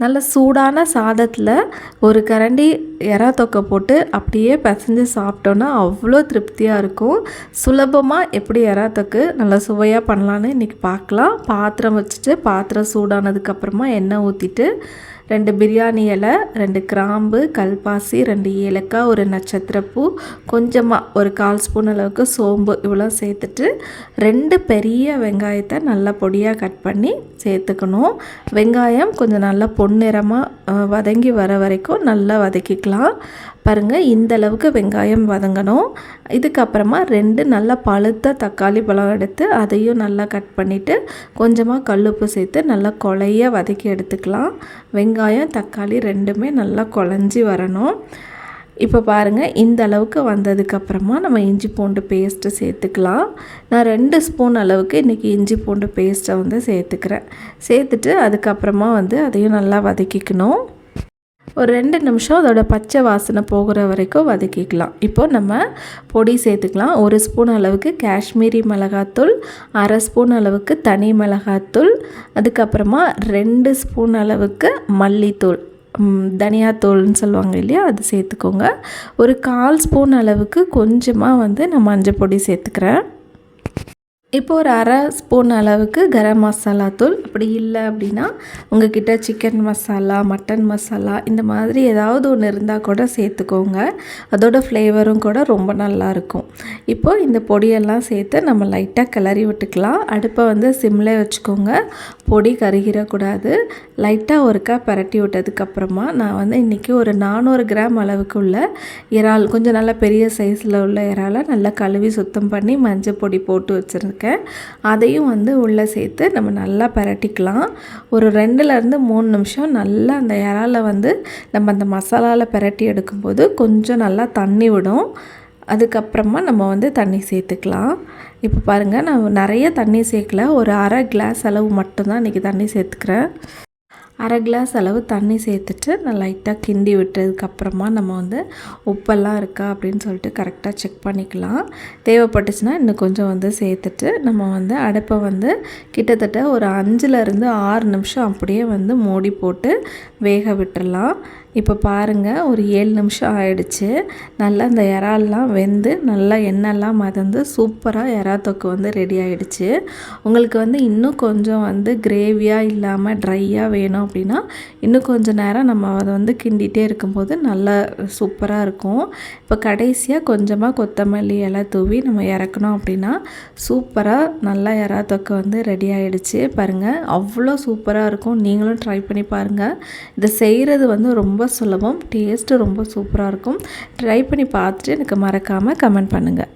நல்ல சூடான சாதத்தில் ஒரு கரண்டி எறா தொக்கை போட்டு அப்படியே பிசைஞ்சு சாப்பிட்டோன்னா அவ்வளோ திருப்தியாக இருக்கும். சுலபமாக எப்படி எறா தொக்கு நல்லா சுவையாக பண்ணலான்னு இன்றைக்கி பார்க்கலாம். பாத்திரம் வச்சுட்டு பாத்திரம் சூடானதுக்கப்புறமா எண்ணெய் ஊற்றிட்டு ரெண்டு பிரியாணி இலை ரெண்டு கிராம்பு கல்பாசி ரெண்டு ஏலக்காய் ஒரு நட்சத்திரப்பூ கொஞ்சமாக ஒரு கால் ஸ்பூன் அளவுக்கு சோம்பு இவ்வளோ சேர்த்துட்டு ரெண்டு பெரிய வெங்காயத்தை நல்லா பொடியாக கட் பண்ணி சேர்த்துக்கணும். வெங்காயம் கொஞ்சம் நல்லா பொன்னிறமாக வதங்கி வர வரைக்கும் நல்லா வதக்கிக்கலாம். பாருங்கள் இந்த அளவுக்கு வெங்காயம் வதங்கணும். இதுக்கப்புறமா ரெண்டு நல்லா பழுத்த தக்காளி பழம் எடுத்து அதையும் நல்லா கட் பண்ணிவிட்டு கொஞ்சமாக கல்லுப்பு சேர்த்து நல்லா கொலைய வதக்கி எடுத்துக்கலாம். வெங்காயம் தக்காளி ரெண்டுமே நல்லா குழஞ்சி வரணும். இப்போ பாருங்கள் இந்த அளவுக்கு வந்ததுக்கப்புறமா நம்ம இஞ்சி பூண்டு பேஸ்ட்டு சேர்த்துக்கலாம். நான் ரெண்டு ஸ்பூன் அளவுக்கு இன்றைக்கி இஞ்சி பூண்டு பேஸ்ட்டை வந்து சேர்த்துக்கிறேன். சேர்த்துட்டு அதுக்கப்புறமா வந்து அதையும் நல்லா வதக்கிக்கணும். ஒரு ரெண்டு நிமிஷம் அதோட பச்சை வாசனை போகிற வரைக்கும் வதக்கிக்கலாம். இப்போது நம்ம பொடி சேர்த்துக்கலாம். ஒரு ஸ்பூன் அளவுக்கு காஷ்மீரி மிளகாத்தூள் அரை ஸ்பூன் அளவுக்கு தனி மிளகாத்தூள் அதுக்கப்புறமா ரெண்டு ஸ்பூன் அளவுக்கு மல்லித்தூள் தனியாத்தூள்னு சொல்லுவாங்க இல்லையா? அது சேர்த்துக்கோங்க. ஒரு கால் ஸ்பூன் அளவுக்கு கொஞ்சமாக வந்து நான் மஞ்சள் பொடி சேர்த்துக்கிறேன். இப்போ ஒரு அரை ஸ்பூன் அளவுக்கு கரம் மசாலா தூள். அப்படி இல்லை அப்படின்னா உங்ககிட்ட சிக்கன் மசாலா மட்டன் மசாலா இந்த மாதிரி ஏதாவது ஒன்று இருந்தால் கூட சேர்த்துக்கோங்க. அதோட ஃப்ளேவரும் கூட ரொம்ப நல்லாயிருக்கும் இப்போது இந்த பொடியெல்லாம் சேர்த்து நம்ம லைட்டாக கிளறி விட்டுக்கலாம். அடுப்பை வந்து சிம்லே வச்சுக்கோங்க. பொடி கருகிடக்கூடாது. லைட்டாக ஒருக்கா பரட்டி விட்டதுக்கப்புறமா நான் வந்து இன்றைக்கி ஒரு நானூறு கிராம் அளவுக்கு உள்ள இறால் கொஞ்சம் நல்லா பெரிய சைஸில் உள்ள இறாலை நல்லா கழுவி சுத்தம் பண்ணி மஞ்சள் பொடி போட்டு வச்சுருக்கேன் வச்சுருக்கேன். அதையும் வந்து உள்ளே சேர்த்து நம்ம நல்லா பரட்டிக்கலாம். ஒரு ரெண்டுலேருந்து மூணு நிமிஷம் நல்லா அந்த இறால வந்து நம்ம அந்த மசாலாவில் பரட்டி எடுக்கும்போது கொஞ்சம் நல்லா தண்ணி விடும். அதுக்கப்புறமா நம்ம வந்து தண்ணி சேர்த்துக்கலாம். இப்போ பாருங்கள் நான் நிறைய தண்ணி சேர்க்கல. ஒரு அரை கிளாஸ் அளவு மட்டும்தான் இன்றைக்கி தண்ணி சேர்த்துக்கிறேன். அரை கிளாஸ் அளவு தண்ணி சேர்த்துட்டு நான் லைட்டாக கிண்டி விட்டதுக்கப்புறமா நம்ம வந்து உப்பெல்லாம் இருக்கா அப்படின்னு சொல்லிட்டு கரெக்டாக செக் பண்ணிக்கலாம். தேவைப்பட்டுச்சுன்னா இன்னும் கொஞ்சம் வந்து சேர்த்துட்டு நம்ம வந்து அடுப்பை வந்து கிட்டத்தட்ட ஒரு அஞ்சுலேருந்து ஆறு நிமிஷம் அப்படியே வந்து மூடி போட்டு வேக விட்டுடலாம் இப்போ பாருங்கள் ஒரு ஏழு நிமிஷம் ஆயிடுச்சு. நல்லா இந்த இறால்லாம் வெந்து நல்லா எண்ணெய்லாம் மதந்து சூப்பராக இறா தொக்கு வந்து ரெடி ஆகிடுச்சு உங்களுக்கு வந்து இன்னும் கொஞ்சம் வந்து கிரேவியாக இல்லாமல் ட்ரையாக வேணும் அப்படின்னா இன்னும் கொஞ்சம் நேரம் நம்ம அதை வந்து கிண்டிகிட்டே இருக்கும்போது நல்லா சூப்பராக இருக்கும். இப்போ கடைசியாக கொஞ்சமாக கொத்தமல்லி இலை தூவி நம்ம இறக்கணும் அப்படின்னா சூப்பராக நல்லா இறா தொக்கு வந்து ரெடி ஆகிடுச்சு பாருங்கள் அவ்வளோ சூப்பராக இருக்கும். நீங்களும் ட்ரை பண்ணி பாருங்கள் இதை செய்கிறது வந்து ரொம்ப ரொம்ப சுலபம் டேஸ்ட்டு ரொம்ப சூப்பராக இருக்கும். ட்ரை பண்ணி பார்த்துட்டு எனக்கு மறக்காமல் கமெண்ட் பண்ணுங்கள்